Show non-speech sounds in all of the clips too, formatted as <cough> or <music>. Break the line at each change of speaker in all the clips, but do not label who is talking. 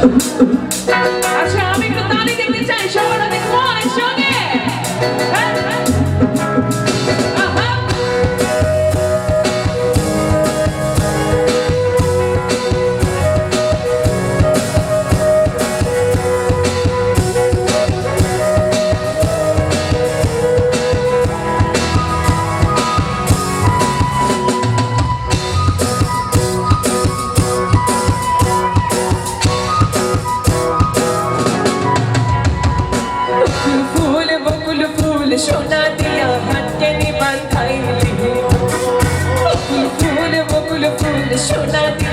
Thank. <laughs> ফুল ফুল বকুল ফুল সোনা দিয়া হাতকে নিবান খাইলি ফুল বকুল ফুল সোনা দিয়া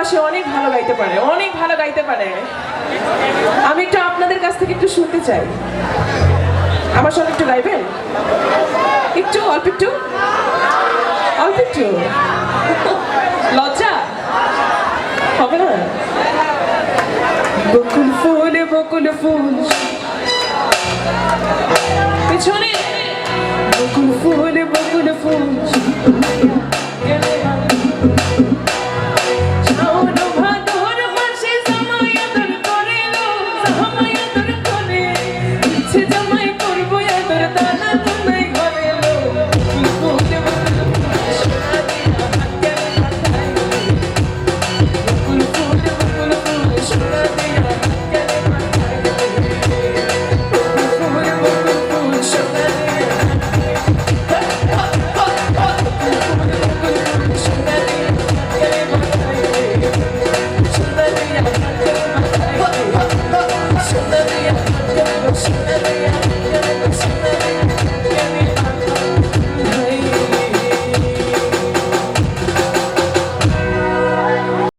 পাশে অনেক ভালো গাইতে পারে, অনেক ভালো গাইতে পারে। আমি একটু আপনাদের কাছ থেকে একটু শুনতে চাই। আমার সঙ্গে একটু গাইবেন? একটু, অল্প একটু? অল্প একটু? লজ্জা? হবে না? বকুল ফুল বকুল ফুল। পিছনে। বকুল ফুল বকুল ফুল।